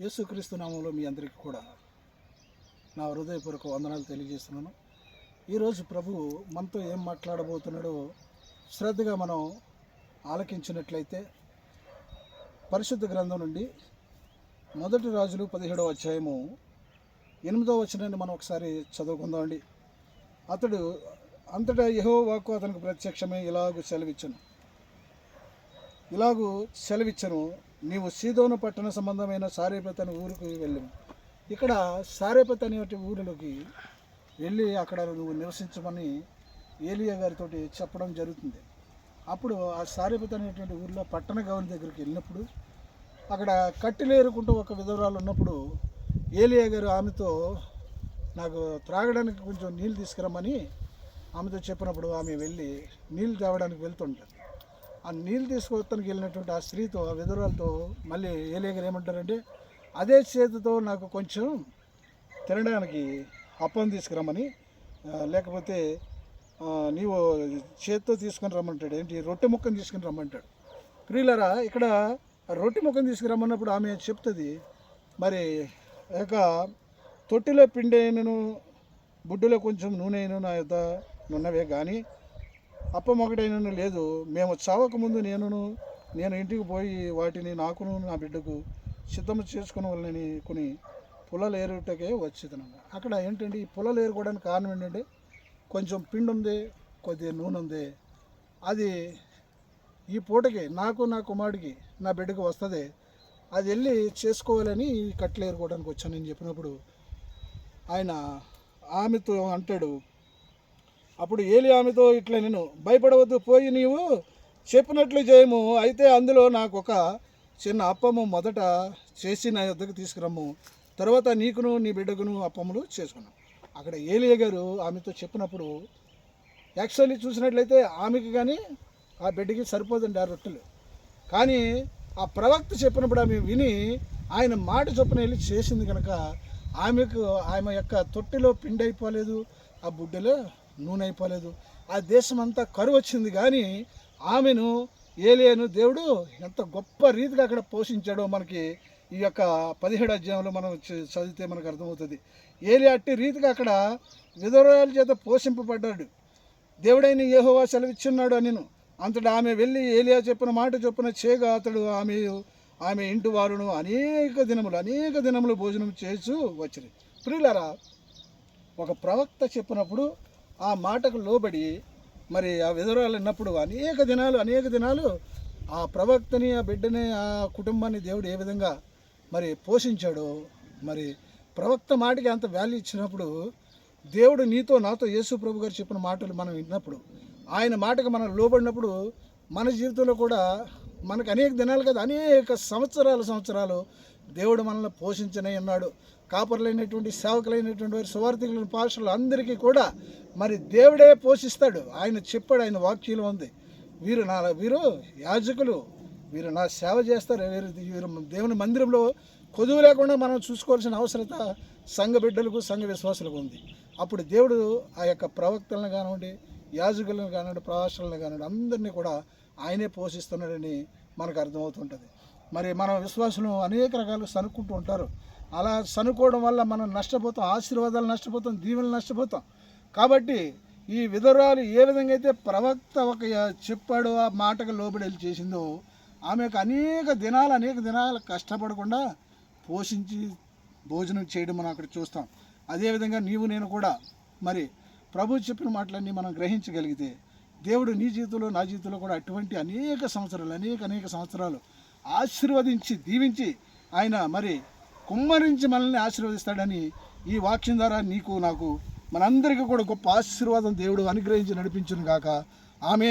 యేసుక్రీస్తు నామంలో మీ అందరికీ కూడా నా హృదయపూర్వక వందనాలు తెలియజేస్తున్నాను. ఈరోజు ప్రభు మనతో ఏం మాట్లాడబోతున్నాడో శ్రద్ధగా మనం ఆలకించినట్లయితే పరిశుద్ధ గ్రంథం నుండి మొదటి రాజులు పదిహేడవ అధ్యాయము ఎనిమిదవ వచనాన్ని మనం ఒకసారి చదువుకుందామండి. అతడు అంతటా యహో వాక్కు అతనికి ప్రత్యక్షమే ఇలాగూ సెలవిచ్చను. ఇలాగూ సెలవిచ్చను. నీవు సీదోను పట్టణ సంబంధమైన సారేపతి అనే ఊరికి వెళ్ళాము ఇక్కడ సారేపతి అనే ఊరిలోకి వెళ్ళి అక్కడ నువ్వు నివసించమని ఏలియా గారితో చెప్పడం జరుగుతుంది. అప్పుడు ఆ సారేపత అనేటువంటి ఊరిలో పట్టణ గౌని దగ్గరికి వెళ్ళినప్పుడు అక్కడ కట్టెలేరుకుంటూ ఒక విధవరాలు ఉన్నప్పుడు ఏలియా గారు ఆమెతో నాకు త్రాగడానికి కొంచెం నీళ్ళు తీసుకురమ్మని ఆమెతో చెప్పినప్పుడు ఆమె వెళ్ళి నీళ్ళు తేవడానికి వెళ్తుంటారు. ఆ నీళ్ళు తీసుకొస్తానికి వెళ్ళినటువంటి ఆ స్త్రీతో ఆ విధురాలతో మళ్ళీ ఏలేగారు ఏమంటారంటే అదే చేతితో నాకు కొంచెం తినడానికి అప్పం తీసుకురమ్మని లేకపోతే నీవు చేతితో తీసుకొని రమ్మంటాడు ఏంటి రొట్టె ముక్కను తీసుకుని రమ్మంటాడు. ప్రియులరా ఇక్కడ రొట్టె ముక్కను తీసుకురమ్మన్నప్పుడు ఆమె చెప్తుంది మరి ఇక తొట్టిలో పిండి అయినను బుడ్డులో కొంచెం నూనె అయినను నా యొక్క నున్నవే కానీ అప్పం లేదు. మేము చావకముందు నేనును నేను ఇంటికి పోయి వాటిని నాకును నా బిడ్డకు సిద్ధం చేసుకుని వాళ్ళని కొని పుల్లలు ఏరుటకే వచ్చేదనమాట. అక్కడ ఏంటంటే ఈ పుల్లలు ఏరుకోవడానికి కారణం ఏంటంటే కొంచెం పిండి ఉంది కొద్దిగా నూనె ఉంది. అది ఈ పూటకి నాకు నా కుమారుడికి నా బిడ్డకు వస్తుంది. అది వెళ్ళి చేసుకోవాలని ఈ కట్టెలు ఏరుకోవడానికి వచ్చానని చెప్పినప్పుడు ఆయన ఆమెతో అంటాడు అప్పుడు ఏలి ఆమెతో ఇట్లా నేను భయపడవద్దు పోయి నీవు చెప్పినట్లు చేయము. అయితే అందులో నాకు ఒక చిన్న అప్పము మొదట చేసి నా యొద్దకు తీసుకురమ్ము. తర్వాత నీకును నీ బిడ్డకును అప్పములు చేసుకున్నాం. అక్కడ ఏలియ గారు ఆమెతో చెప్పినప్పుడు యాక్చువల్లీ చూసినట్లయితే ఆమెకి కానీ ఆ బిడ్డకి సరిపోదండి ఆ రొట్టెలు. కానీ ఆ ప్రవక్త చెప్పినప్పుడు ఆమె విని ఆయన మాట చొప్పున వెళ్ళి చేసింది కనుక ఆమెకు ఆమె యొక్క తొట్టిలో పిండి అయిపోలేదు. ఆ బుడ్డలో నూనె అయిపోలేదు ఆ దేశం అంతా కరువు వచ్చింది కానీ ఆమెను ఏలియను దేవుడు ఎంత గొప్ప రీతిగా అక్కడ పోషించాడో మనకి ఈ యొక్క పదిహేడు అధ్యాయంలో మనం చదివితే మనకు అర్థమవుతుంది. ఏలి అట్టి రీతిగా అక్కడ విధవరాల చేత పోషింపబడ్డాడు. దేవుడైన ఏహోవా సెలవిచ్చున్నాడు అని అంతటా ఆమె వెళ్ళి ఏలియా చెప్పిన మాట చొప్పున చేయగా అతడు ఆమె ఆమె ఇంటి వారును అనేక దినములు అనేక దినములు భోజనం చేస్తూ వచ్చింది ప్రియులరా ఒక ప్రవక్త చెప్పినప్పుడు ఆ మాటకు లోబడి మరి ఆ విధురాలు విన్నప్పుడు అనేక దినాలు అనేక దినాలు ఆ ప్రవక్తని ఆ బిడ్డని ఆ కుటుంబాన్ని దేవుడు ఏ విధంగా మరి పోషించాడో మరి ప్రవక్త మాటకి అంత వాల్యూ ఇచ్చినప్పుడు దేవుడు నీతో నాతో యేసు ప్రభు గారు చెప్పిన మాటలు మనం విన్నప్పుడు ఆయన మాటకు మనం లోబడినప్పుడు మన జీవితంలో కూడా మనకు అనేక దినాలు కదా అనేక సంవత్సరాలు సంవత్సరాలు దేవుడు మనల్ని పోషించనే ఉన్నాడు. కాపర్లైనటువంటి సేవకులైనటువంటి వారి సువార్థికులైన పాస్టర్లు అందరికీ కూడా మరి దేవుడే పోషిస్తాడు. ఆయన చెప్పాడు ఆయన వాక్యంలో ఉంది. వీరు నా వీరు యాజకులు వీరు నా సేవ చేస్తారు. వీరు వీరు దేవుని మందిరంలో కొదువు లేకుండా మనం చూసుకోవాల్సిన అవసరత సంఘ బిడ్డలకు సంఘ విశ్వాసులకు ఉంది. అప్పుడు దేవుడు ఆ యొక్క ప్రవక్తలను కానివ్వండి యాజకులను కానివ్వండి ప్రవాసాలను కానివ్వండి అందరినీ కూడా ఆయనే పోషిస్తున్నాడని మనకు అర్థమవుతుంటుంది. మరి మన విశ్వాసులు అనేక రకాలు సనుక్కుంటూ ఉంటారు. అలా చనుకోవడం వల్ల మనం నష్టపోతాం ఆశీర్వాదాలు నష్టపోతాం దీవెనలు నష్టపోతాం. కాబట్టి ఈ విధురాలు ఏ విధంగా అయితే ప్రవక్త ఒక చెప్పాడో ఆ మాటకు లోబడి చేసిందో ఆమెకు అనేక దినాలు అనేక దినాలు కష్టపడకుండా పోషించి భోజనం చేయడం మనం అక్కడ చూస్తాం. అదేవిధంగా నీవు నేను కూడా మరి ప్రభు చెప్పిన మాటలన్నీ మనం గ్రహించగలిగితే దేవుడు నీ జీవితంలో నా జీవితంలో కూడా అటువంటి అనేక సంవత్సరాలు అనేక అనేక సంవత్సరాలు ఆశీర్వదించి దీవించి ఆయన మరి కుమ్మరించి మనల్ని ఆశీర్వదిస్తాడని ఈ వాక్యం ద్వారా నీకు నాకు మనందరికీ కూడా గొప్ప ఆశీర్వాదం దేవుడు అనుగ్రహించి నడిపించును గాక. ఆమె